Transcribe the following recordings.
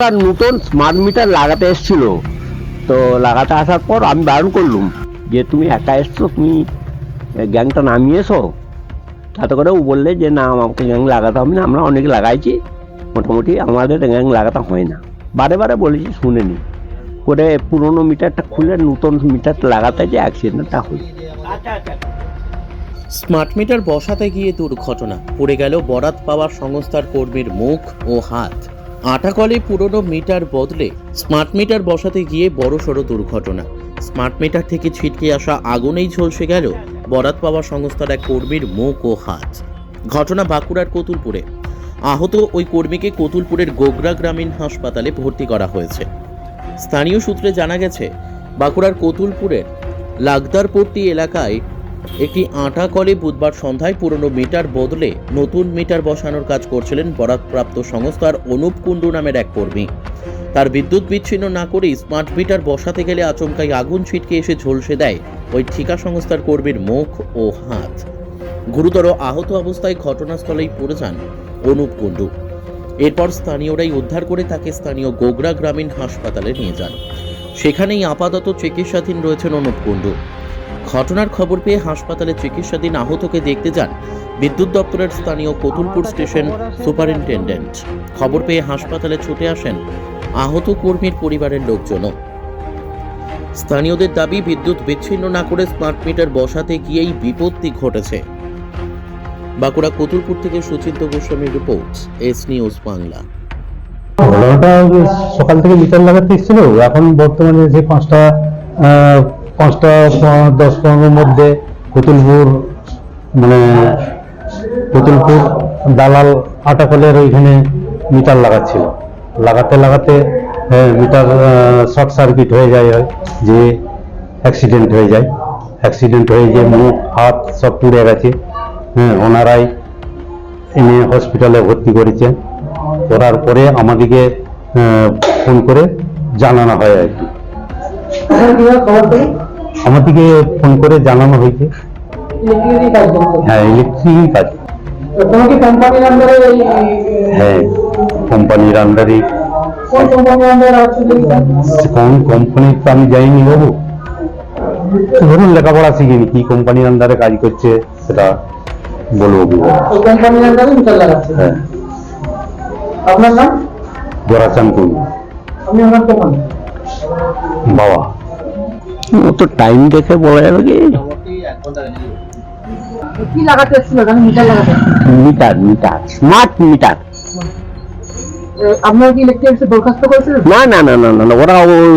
একটা নতুন smart meter লাগাতে এসেছিল। তো লাগাতে আসার পর আমি বারণ করলুম যে, তুমি একা এসছো? তুমি গ্যাংটা নামিয়েছো? তাতে করে ও বললে যে, না, আমাকে গ্যাং লাগাতে হবে না, আমরা অনেক লাগাইছি। মোটামুটি আমাদের গ্যাং লাগাতে হয় না। বারে বারে বলেছি শুনেনি করে পুরোনো মিটারটা খুলে নতুন মিটার লাগাতে যে অ্যাক্সিডেন্টটা হলো। স্মার্ট মিটার বসাতে গিয়ে দুর্ঘটনা। পড়ে গেল বরাত পাওয়ার সংস্থার কর্মীর মুখ ও হাত। আটাকলে পুরনো মিটার বদলে স্মার্ট মিটার বসাতে গিয়ে বড়সড় দুর্ঘটনা। স্মার্ট মিটার থেকে ছিটকে আসা আগুনেই ঝলসে গেল বরাত পাওয়ার সংস্থার এক কর্মীর মুখ ও হাত। ঘটনা বাঁকুড়ার কতুলপুরে। আহত ওই কর্মীকে কতুলপুরের গোগরা গ্রামীণ হাসপাতালে ভর্তি করা হয়েছে। স্থানীয় সূত্রে জানা গেছে, বাঁকুড়ার কতুলপুরের লাগদারপট্টি এলাকায় একটি আটা কলে বুধবার সন্ধ্যায় পুরনো মিটার বদলে নতুন মিটার বসানোর কাজ করছিলেন বরাদপ্রাপ্ত সংস্থার অনুপ কুণ্ডু নামের এক কর্মী। তার বিদ্যুৎ বিচ্ছিন্ন না করেই স্মার্ট মিটার বসাতে গেলে আচমকাই আগুন ছিটকে এসে ঝলসে দেয় ওই ঠিকা সংস্থার কর্মীর মুখ ও হাত। গুরুতর আহত অবস্থায় ঘটনাস্থলেই পড়ে যান অনুপ কুণ্ডু। এরপর স্থানীয়রাই উদ্ধার করে তাকে স্থানীয় গোগরা গ্রামীণ হাসপাতালে নিয়ে যান। সেখানেই আপাতত চিকিৎসাধীন রয়েছেন অনুপ কুণ্ডু। ঘটনার খবর পেয়ে হাসপাতালে চিকিৎসাধীন আহতকে দেখতে যান বিদ্যুৎ দপ্তরের স্থানীয় কতুলপুর স্টেশন সুপারিনটেন্ডেন্ট। খবর পেয়ে হাসপাতালে ছুটে আসেন আহত কর্মীর পরিবারের লোকজনও। স্থানীয়দের দাবি বিদ্যুৎ বিচ্ছিন্ন না করে স্মার্ট মিটার বসাতে গিয়েই বিপত্তি ঘটেছে। বাঁকুড়া কতুলপুর থেকে সুচিন্ত গোস্বামীর রিপোর্ট এস নিউজ বাংলা। ঘটনাটা সকাল থেকে মিটার লাগাতে এসেছিল। এখন বর্তমানে যে পাঁচটা আহ, পাঁচটা দশ পনেরোর মধ্যে কতুলপুর মানে কতুলপুর দালাল আটাকলের ওইখানে মিটার লাগাচ্ছিল। লাগাতে লাগাতে হ্যাঁ, মিটার শর্ট সার্কিট হয়ে যায় যে অ্যাক্সিডেন্ট হয়ে যায়। অ্যাক্সিডেন্ট হয়ে যে মুখ হাত সব পুড়ে গেছে। হ্যাঁ ওনারাই এনে হসপিটালে ভর্তি করেছেন করার পরে আমাদেরকে ফোন করে জানানো হয় আর কি। আমাদেরকে ফোন করে জানানো হয়েছে। হ্যাঁ ইলেকট্রিক কাজ। হ্যাঁ কোম্পানির আন্ডারে কোন কোম্পানির কোম্পানি তো আমি যাইনি বাবু। ধরুন লেখাপড়া শিখিনি কি কোম্পানির আন্ডারে কাজ করছে সেটা বলব কি হ্যাঁ। আপনার নাম? জোরাচান আমার বাবা। ও তো টাইম দেখে বলা যাবে কি? কি লাগাতে এসেছিল? এখানে মিটার লাগাতে মিটার মিটার স্মার্ট মিটার। আপনারা কি ইলেকট্রিক্স দরখাস্ত করেছিলেন? না না না না না না, ওরা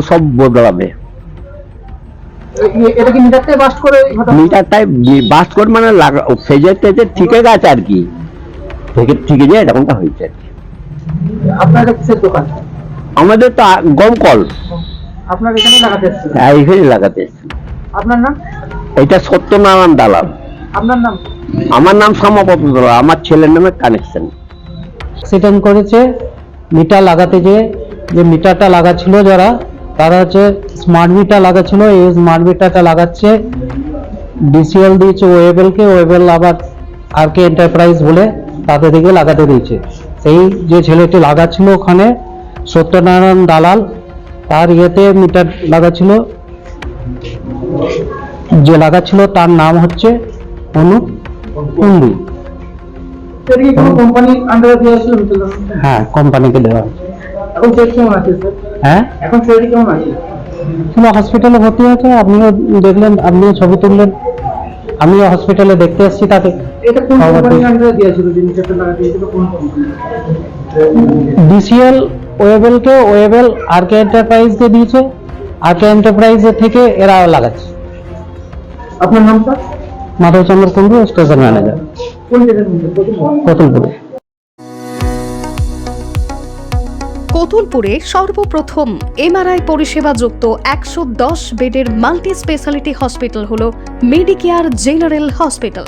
সব বদলাবে। এটা কি মিটারটাই বাস্ট করে মিটারটাই বাস করে মানে লাগা ফেজের টেজে ঠিকে গেছে আর কি। থেকে ঠিকে যায় এরকমটা হয়েছে আর কি। আপনার কিসের দোকান? আমাদের তো গম কল। আপনার এখানে লাগাতে এইখানে লাগাতে এসেছি। আপনার নাম? এটা সত্যনারায়ণ দালাল। আপনার নাম? আমার নাম শ্যামাপদ দালাল আমার ছেলের নামে কানেকশন অ্যাক্সিডেন্ট করেছে মিটার লাগাতে যেয়ে যে মিটারটা লাগাচ্ছিল যারা তারা হচ্ছে স্মার্ট মিটার লাগাচ্ছিল এই স্মার্ট মিটারটা লাগাচ্ছে। ডিসিএল দিয়েছে ওয়েবেলকে ওয়েবেল আবার আর কে এন্টারপ্রাইজ বলে তাদের দিকে লাগাতে দিয়েছে। সেই যে ছেলেটি লাগাচ্ছিল ওখানে সত্যনারায়ণ দালাল তার ইয়েতে মিটার লাগাচ্ছিল যে লাগাচ্ছিল তার নাম হচ্ছে অনুপ কুন্ডু? হ্যাঁ কোম্পানিকে দেওয়া হ্যাঁ? এখন সেট কেমন আছে? ছিল হসপিটালে ভর্তি আছে আপনিও দেখলেন আপনিও ছবি তুললেন। আমিও হসপিটালে দেখতে এসেছি তাকে ডিসিএল ওয়েবেলকে ওয়েবেল আর কে এন্টারপ্রাইজকে দিয়েছে। আর কে এন্টারপ্রাইজের থেকে এরা লাগাচ্ছে। আপনার নাম sir Madhabchandra Kundu station manager. কতুলপুরে। কতুলপুরে সর্বপ্রথম এমআরআই পরিষেবা যুক্ত একশো দশ বেডের মাল্টি স্পেশালিটি হসপিটাল হল মেডিকেয়ার জেনারেল হসপিটাল।